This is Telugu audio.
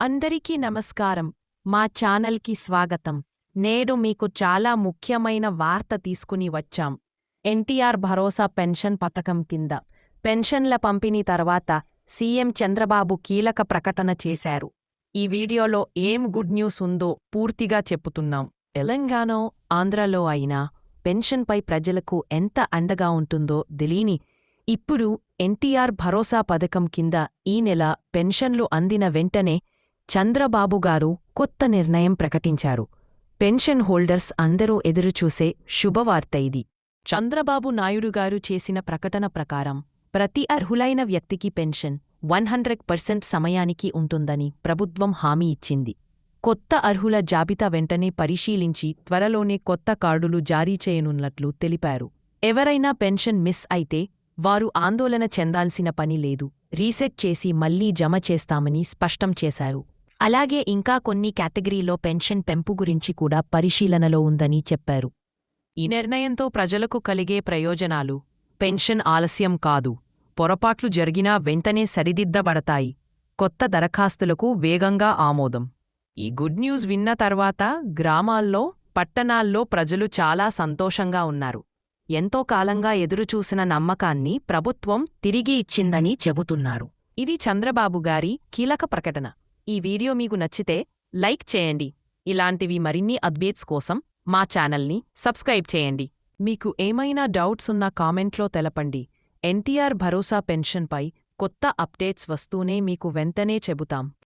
అందరికీ నమస్కారం. మా ఛానల్కి స్వాగతం. నేడు మీకు చాలా ముఖ్యమైన వార్త తీసుకుని వచ్చాం. ఎన్టీఆర్ భరోసా పెన్షన్ పథకం కింద. పెన్షన్ల పంపిణీ తర్వాత సీఎం చంద్రబాబు కీలక ప్రకటన చేశారు. ఈ వీడియోలో ఏం గుడ్ న్యూస్ ఉందో పూర్తిగా చెప్పుతున్నాం. తెలంగాణ ఆంధ్రలో అయినా పెన్షన్పై ప్రజలకు ఎంత అండగా ఉంటుందో తెలియని ఇప్పుడు ఎన్టీఆర్ భరోసా పథకం కింద ఈ నెల పెన్షన్లు అందిన వెంటనే చంద్రబాబు గారు కొత్త నిర్ణయం ప్రకటించారు. పెన్షన్ హోల్డర్స్ అందరూ ఎదురుచూసే శుభవార్త ఇది. చంద్రబాబు నాయుడు గారు చేసిన ప్రకటన ప్రకారం ప్రతి అర్హులైన వ్యక్తికి పెన్షన్ వన్ హండ్రెడ్ పర్సెంట్ సమయానికి ఉంటుందని ప్రభుత్వం హామీ ఇచ్చింది. కొత్త అర్హుల జాబితా వెంటనే పరిశీలించి త్వరలోనే కొత్త కార్డులు జారీ చేయనున్నట్లు తెలిపారు. ఎవరైనా పెన్షన్ మిస్ అయితే వారు ఆందోళన చెందాల్సిన పని లేదు రీసెట్ చేసి మళ్ళీ జమ చేస్తామని స్పష్టం చేశారు. అలాగే ఇంకా కొన్ని కేటగిరీలో పెన్షన్ పెంపు గురించి కూడా పరిశీలనలో ఉందని చెప్పారు. ఈ నిర్ణయంతో ప్రజలకు కలిగే ప్రయోజనాలు పెన్షన్ ఆలస్యం కాదు పొరపాట్లు జరిగినా వెంటనే సరిదిద్దబడతాయి కొత్త దరఖాస్తులకు వేగంగా ఆమోదం. ఈ గుడ్ న్యూస్ విన్న తర్వాత గ్రామాల్లో పట్టణాల్లో ప్రజలు చాలా సంతోషంగా ఉన్నారు. ఎంతో కాలంగా ఎదురుచూసిన నమ్మకాన్ని ప్రభుత్వం తిరిగి ఇచ్చిందని చెబుతున్నారు. ఇది చంద్రబాబు గారి కీలక ప్రకటన. ఈ వీడియో మీకు నచ్చితే లైక్ చేయండి. ఇలాంటివి మరిన్ని అప్డేట్స్ కోసం మా ఛానల్ని సబ్స్క్రైబ్ చేయండి. మీకు ఏమైనా డౌట్స్ ఉన్నా కామెంట్లో తెలపండి. ఎన్టీఆర్ భరోసా పెన్షన్పై కొత్త అప్డేట్స్ వస్తూనే మీకు వెంటనే చెబుతాం.